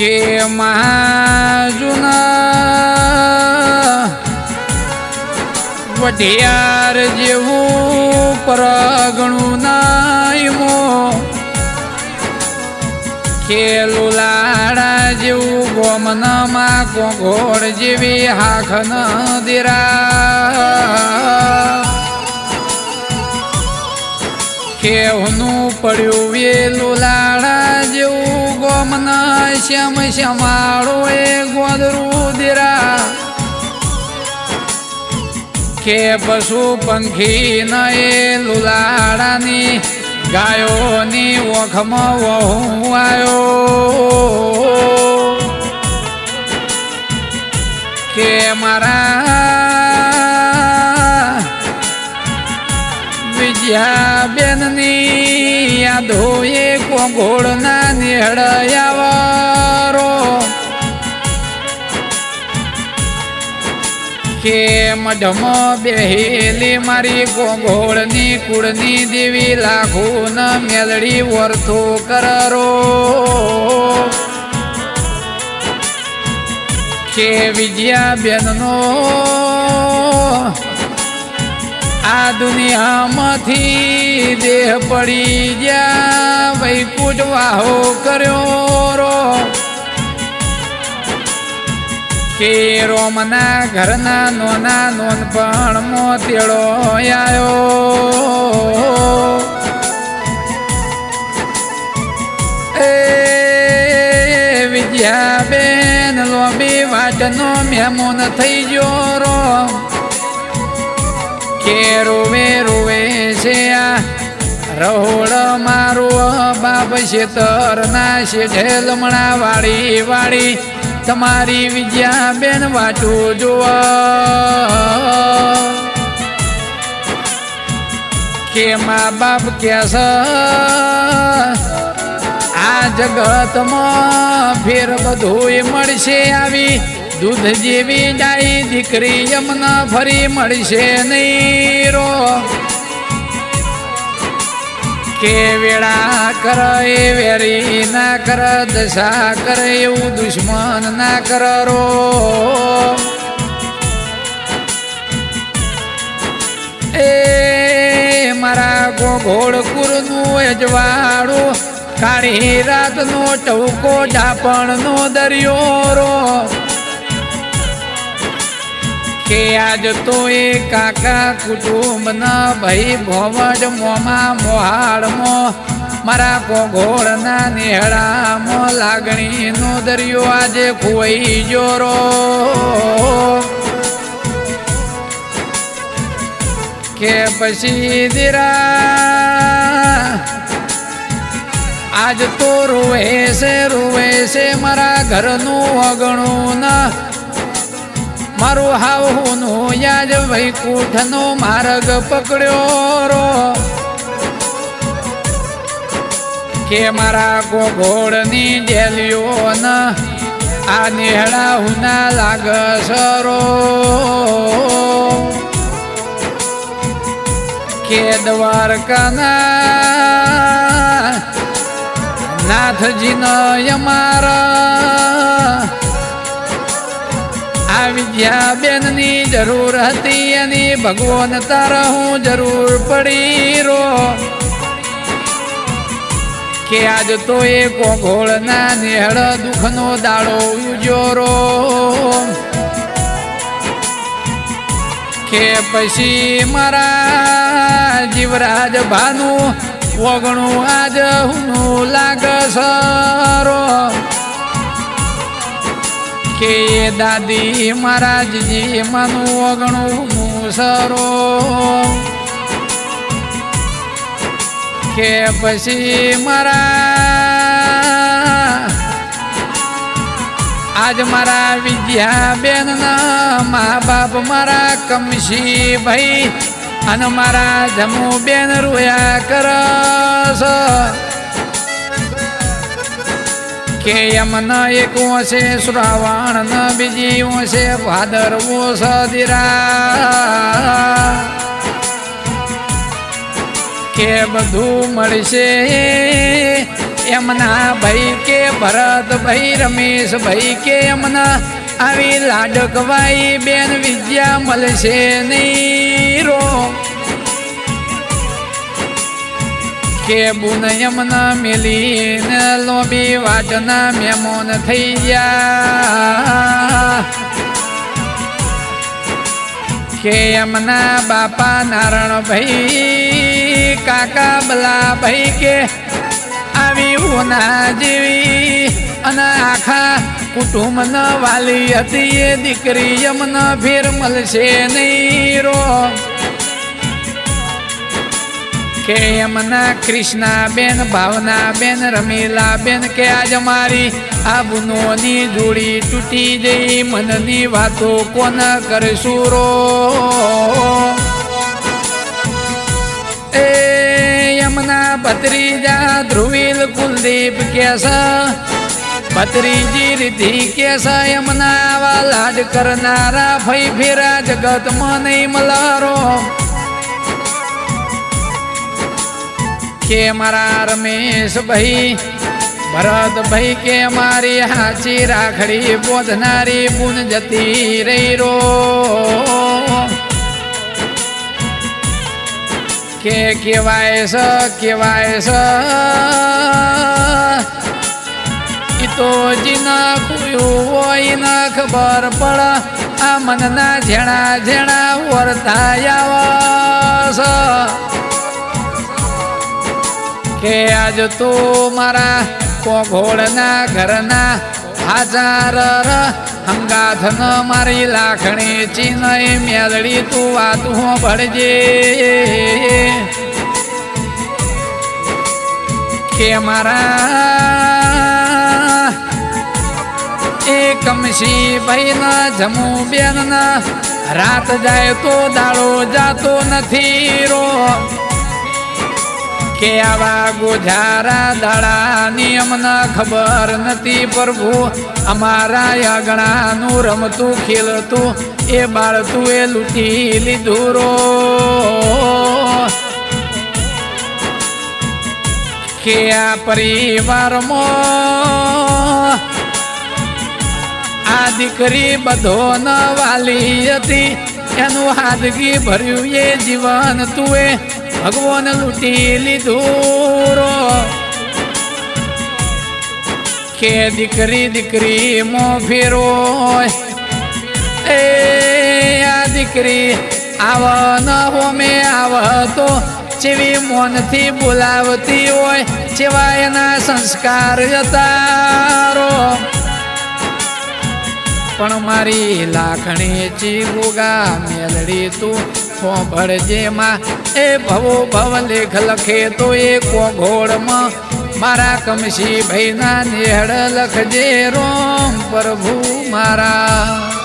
મહાજુના વઢિયાર જેવું પરગણું નાયમો, ખેલું લાડા જેવું ગોમનમાં કોઘોડ જેવી હાખ ન દીરા. કેવનું પડ્યું વેલું શ્યામ શ્યામાળો એ ગોદરું દીરા કે પશુ પંખી ન એ લુલાડાની ગાયોની ઓખમાં વહુ આવ્યો કે મારા વિદ્યાબેનની યાદો એ કોગોળના નિહળયાવારો કે મઢમ બેહેલી મારી ગોગોળની કુળની દેવી લાખો ન મેલડી વર્થો કરરો. કે વિજયાબેનનો આ દુનિયામાંથી દેહ પડી ગયા વૈકુટ વાહો કર્યો રો. રોમના ઘરના નોના નોનપણ મોતેડો આવ્યો એ વિદ્યાબેન લોબી વાટનો મહેમૂન થઈ ગયો રો. કે રોવે રોવે છે આ રહોળ મારું બાપ શેતર ના શેઠે લમણા વાળી વાળી તમારી વિદ્યા બેન વાટું જોવા. કે મા બાપ કેસ આ જગતમાં ફેર બધું મળશે આવી. દૂધ જેવી ડાઈ દીકરી યમના ફરી મળશે નહીં રો. કે વેળા કર એ વેરી ના કર, દશા કર એવું દુશ્મન ના કર રો એ મારા ગોઘોડ કુરનું અજવાળું કાળી રાતનો ટવકો ડાપણનો દરિયો રો. કે આજ તો એ કાકા કુટુંબના ભાઈ ભોવડ મોમાં મોહાડમો મારા કોઘોળના નેહળામો લાગણીનો દરિયો આજે ખોઈ જોરો કે પછી દીરા, આજ તો રોવે છે રોવે છે મારા ઘરનું અગણું ના મારું હાવનું યાદ વૈકુંઠનો માર્ગ પકડ્યો રો. કે મારા ગોગોળની જેલીઓ ન આ નેહળા હુના લાગ સરો કે દ્વારકાના નાથજીનો અમારા વિદ્યા જરૂર હતી અને ભગવાન તારા હું જરૂર પડી રો કે આજ તો એ કોઘોળના નેહળ દુઃખનો દાડો ઉજો કે પછી મારા જીવરાજ ભાનું વગણું આજ હું લાગ સરો કે દાદી મહારાજજી માનું અગણું મુસરો. કે પછી મારા આજ મારા વિદ્યા બેન મા બાપ મારા કમશી ભાઈ અને મારા જમુ બેન રોયા કરસ. કે યમના એક છે શ્રાવણ ન બીજી છે ભાદરવો સદિરા કે બધું મળશે એમના ભાઈ કે ભરત ભાઈ, રમેશ ભાઈ કે એમના આવી લાડકવાઈ બેન વિદ્યા મળશે નહીં રો. કે બુન યમના મિલીને લોબી વાટના મેમોન થઈ ગયા. કે એમના બાપા નારણ ભાઈ કાકા બલા ભાઈ કે આવી ઉના જેવી અને આખા કુટુંબ વાલી હતી એ દીકરી યમને ફેર મળશે નહીં રો. કે એમના કૃષ્ણા બેન, ભાવના બેન, રમીલા બેન કે આજ મારી આબુનોની જોડી તૂટી જઈ મનની વાતો કોન કરશું રો? એ યમના ભત્રીજા ધ્રુવીલ કુલદીપ કેસ, ભત્રીજી રીતિ કેસ, યમના વાલાજ કરનારા ફઈ ફેરા જગતમાં નહીં મલારો કે મારા રમેશ ભાઈ, ભરત ભાઈ કે મારી હાચી રાખડી બોધનારી બુન જતી રહી રો. કે કેવાય સ કેવાય સ તો જીના કુયું હોય ના ખબર પડ, આ મનના ઝેણા ઝેણા વર્તાયા છે કે આજ તો મારા કોઘોળના ઘરના હાજાર હંગાથન મારી લાખણી ચિનય મેલડી તું વાત હું ભળજે. કે મારા એ કમશી ભાઈ ના જમુ બેનના રાત જાય તો દાડો જાતો નથી રો. કે આવા ગોજારા દાડાની અમને ખબર નથી પ્રભુ. અમારા આગણાનું રમતું, ખેલતું, એ બાળતું એ લૂંટી લીધું રો. કે આ પરિવારમાં આ દીકરી બધો ન વાલી હતી. એનું હાદગી ભર્યું એ જીવન તું ભગવાન લૂંટી લીધું રો. કે દીકરી દીકરી મો ફેરો. એ, આ દીકરી આવ ન હોમે આવ તો જેવી મોનથી બોલાવતી હોય, જેવા એના સંસ્કાર જતારો પણ મારી લાખણી ચીગુગા મેલડી તું ભળજે માં એ ભવો ભવ લેખ લખે તો એ કોઘોળમાં મારા કમશી ભાઈના નેહળ લખજે રોમ પ્રભુ મારા.